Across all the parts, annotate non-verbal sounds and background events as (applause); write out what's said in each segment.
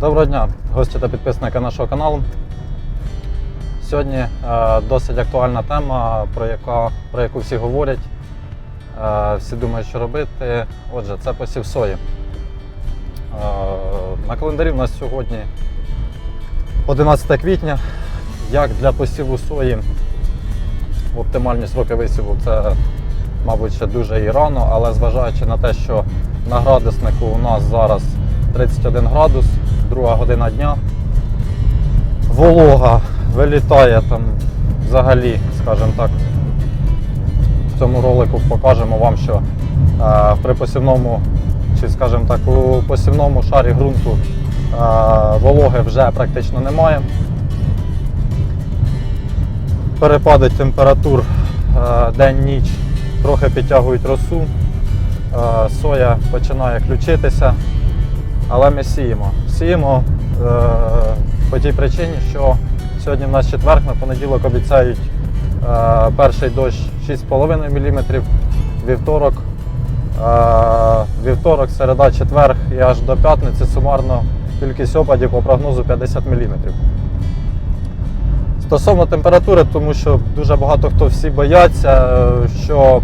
Доброго дня, гості та підписники нашого каналу. Сьогодні е, досить актуальна тема, про, яка, про яку всі говорять. Е, всі думають, що робити. Отже, це посів сої. Е, на календарі в нас сьогодні 11 квітня. Як для посіву сої оптимальні сроки висіву це, мабуть, ще дуже і рано, але зважаючи на те, що на градуснику у нас зараз 31 градус, друга година дня. Волога вилітає там взагалі, скажімо так. В цьому ролику покажемо вам, що е, в припосівному, чи скажімо так, у посівному шарі ґрунту е, вологи вже практично немає. Перепади температур е, день-ніч трохи підтягують росу. Соя починає включитися. Але ми сіємо. Сіємо е, по тій причині, що сьогодні в нас четверг, на понеділок обіцяють е, перший дощ 6,5 мм, вівторок, е, вівторок, середа, четверг і аж до п'ятниці сумарно кількість опадів по прогнозу 50 мм. Стосовно температури, тому що дуже багато хто всі бояться, е, що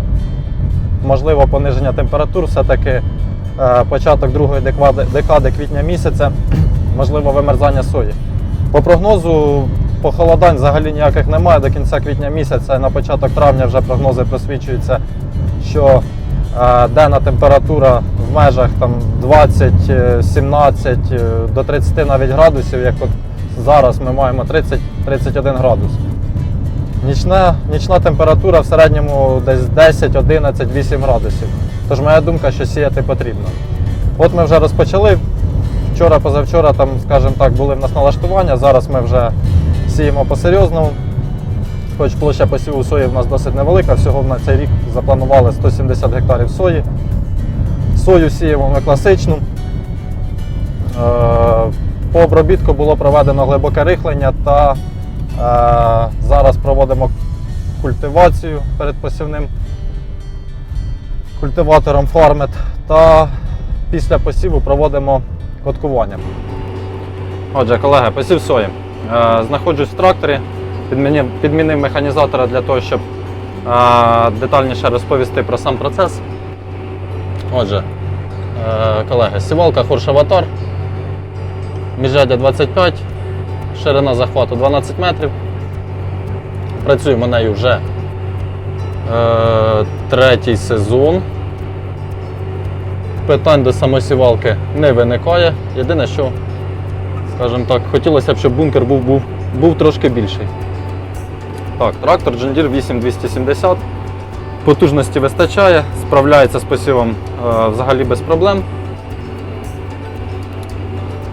можливо пониження температур все-таки початок другої декади, декади квітня місяця, (clears throat) можливо вимерзання сої. По прогнозу похолодань взагалі ніяких немає до кінця квітня місяця. На початок травня вже прогнози просвічуються, що е, денна температура в межах там, 20, е, 17 е, до 30 навіть градусів, як от зараз ми маємо 30-31 градус. Нічна, нічна температура в середньому десь 10, 11, 8 градусів. Тож моя думка, що сіяти потрібно. От ми вже розпочали. Вчора, позавчора, там, скажімо так, були в нас налаштування. Зараз ми вже сіємо по-серйозному. Хоч площа посіву сої в нас досить невелика, всього на цей рік запланували 170 гектарів сої. Сою сіємо ми класичну. Е, По обробітку було проведено глибоке рихлення та е, зараз проводимо культивацію перед посівним культиватором Farmet та після посіву проводимо коткування. Отже, колеги, посів сої. Е, Знаходжусь в тракторі, підмінив, підмінив механізатора для того, щоб е, детальніше розповісти про сам процес. Отже, е, колеги, сівалка Хоршаватор, міжрядя 25, ширина захвату 12 метрів. Працюємо нею вже третій сезон. Питань до самосівалки не виникає. Єдине, що, скажімо так, хотілося б, щоб бункер був, був, був трошки більший. Так, трактор John Deere 8270. Потужності вистачає, справляється з посівом е, взагалі без проблем.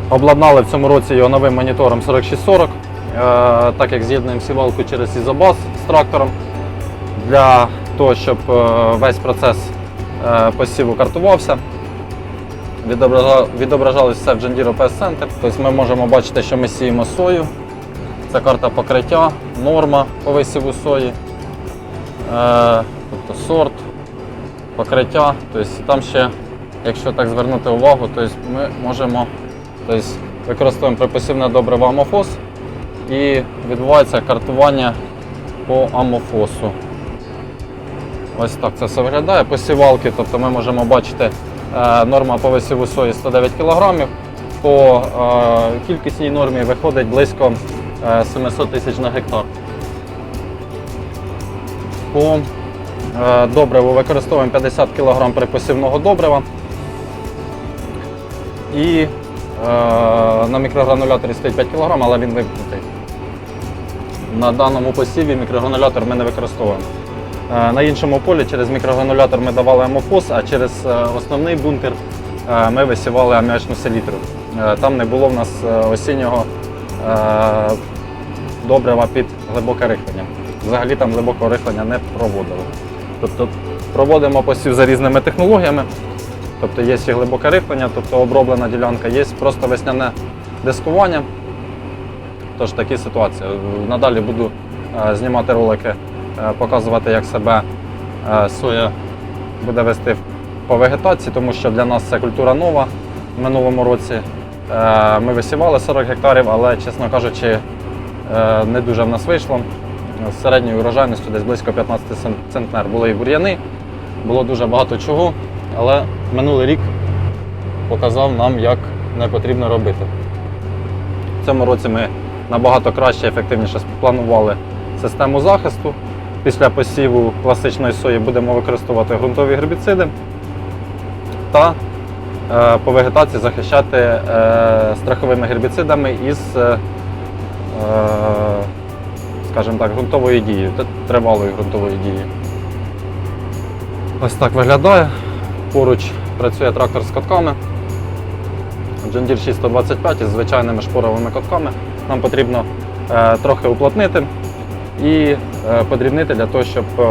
Обладнали в цьому році його новим монітором 4640, е, так як з'єднуємо сівалку через ізобас з трактором для того, щоб е, весь процес е, посіву картувався. Відобража- Відображалось все в Deere OPS Center. Тобто ми можемо бачити, що ми сіємо сою. Це карта покриття, норма по висіву сої, е, тобто сорт, покриття. Тобто там ще, якщо так звернути увагу, тобто ми можемо тобто, використовуємо припосівне добриво амофос і відбувається картування по амофосу. Ось так це все виглядає. Посівалки, тобто ми можемо бачити е, норма по висіву сої 109 кг. По е, кількісній нормі виходить близько е, 700 тисяч на гектар. По е, добриву використовуємо 50 кг припосівного добрива. І е, на мікрогрануляторі стоїть 5 кг, але він вимкнутий. На даному посіві мікрогранулятор ми не використовуємо. Е, На іншому полі через мікрогранулятор ми давали амофос, а через е, основний бункер е, ми висівали аміачну селітру. Там не було в нас осіннього добрива під глибоке рихлення. Взагалі там глибокого рихлення не проводили. Тобто проводимо посів за різними технологіями. Тобто є і глибоке рихлення, тобто оброблена ділянка, є просто весняне дискування. Тож такі ситуації. Надалі буду знімати ролики, показувати, як себе е, соя буде вести по вегетації, тому що для нас це культура нова в минулому році. Е, Ми висівали 40 гектарів, але, чесно кажучи, е, не дуже в нас вийшло. З середньою урожайністю десь близько 15 цен- центнер. Були і бур'яни, було дуже багато чого, але минулий рік показав нам, як не потрібно робити. В цьому році ми набагато краще і ефективніше спланували систему захисту. Після посіву класичної сої будемо використовувати ґрунтові гербіциди та е, по вегетації захищати е, страховими гербіцидами із, е, скажімо так, ґрунтовою дією, т- тривалою ґрунтовою дією. Ось так виглядає. Поруч працює трактор з котками. John Deere 625 із звичайними шпоровими котками. Нам потрібно трохи уплотнити і е, подрібнити для того, щоб е,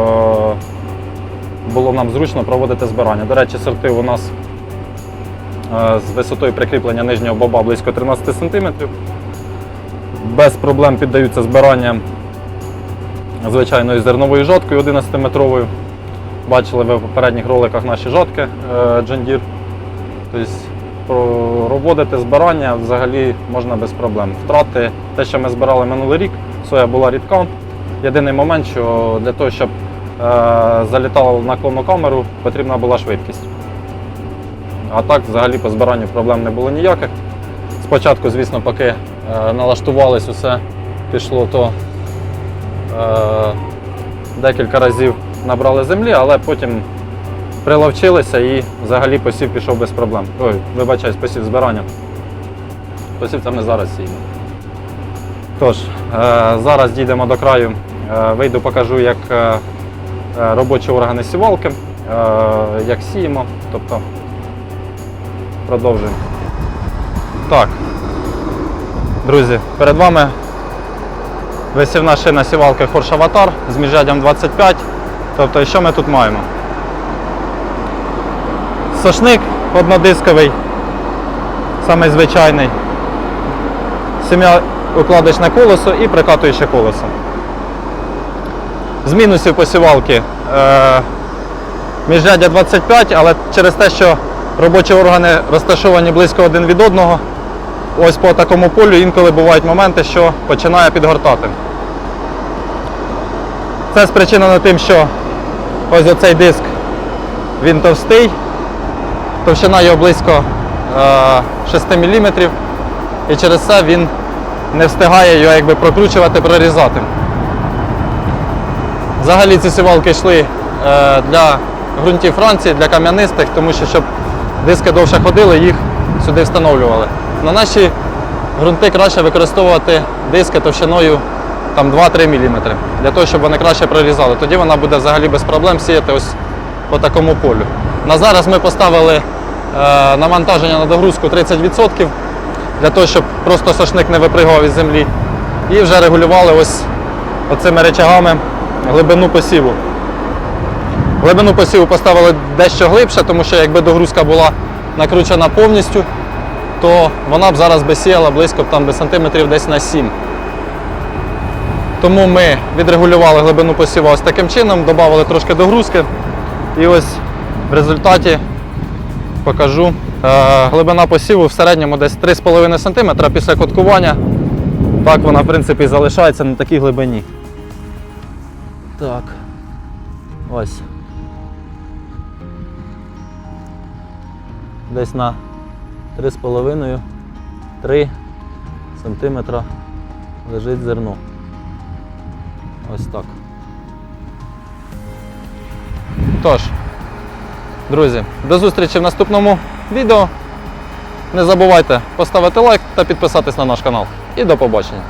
було нам зручно проводити збирання. До речі, сорти у нас е, з висотою прикріплення нижнього боба близько 13 см. Без проблем піддаються збиранням звичайною зерновою жаткою 11-метровою. Бачили ви в попередніх роликах наші John Deere. Тобто проводити збирання взагалі можна без проблем. Втрати те, що ми збирали минулий рік, соя була рідка. Єдиний момент, що для того, щоб е, залітало на камеру, потрібна була швидкість. А так, взагалі, по збиранню проблем не було ніяких. Спочатку, звісно, поки е, налаштувались, усе пішло, то е, декілька разів набрали землі, але потім приловчилися і взагалі посів пішов без проблем. Ой, вибачаюсь, посів збирання. Посів це ми зараз сіємо. Тож, зараз дійдемо до краю. Е, вийду, покажу, як е, е, робочі органи сівалки, е, як сіємо. Тобто продовжуємо. Так. Друзі, перед вами висівна шина сівалки Хорш Аватар з міжряддям 25. Тобто, що ми тут маємо? Сошник однодисковий, самий звичайний. Укладочне колесо і прикатуюче колесо. З мінусів посівалки е, міжряддя 25, але через те, що робочі органи розташовані близько один від одного, ось по такому полю інколи бувають моменти, що починає підгортати. Це спричинено тим, що ось оцей диск він товстий, товщина його близько е, 6 мм, і через це він не встигає його якби прокручувати, прорізати. Взагалі ці сівалки йшли е, для ґрунтів Франції, для кам'янистих, тому що щоб диски довше ходили, їх сюди встановлювали. На наші ґрунти краще використовувати диски товщиною там, 2-3 мм, для того, щоб вони краще прорізали. Тоді вона буде взагалі без проблем сіяти ось по такому полю. На зараз ми поставили е, навантаження на догрузку 30%, для того, щоб просто сошник не випригував із землі. І вже регулювали ось оцими речагами глибину посіву. Глибину посіву поставили дещо глибше, тому що якби догрузка була накручена повністю, то вона б зараз би сіяла близько там би сантиметрів десь на 7. Тому ми відрегулювали глибину посіву ось таким чином, додали трошки догрузки. І ось в результаті покажу. Е, глибина посіву в середньому десь 3,5 см після коткування. Так вона в принципі залишається на такій глибині. Так. Ось. Десь на 3,5-3 см лежить зерно. Ось так. Тож, друзі, до зустрічі в наступному відео. Не забувайте поставити лайк та підписатись на наш канал. І до побачення.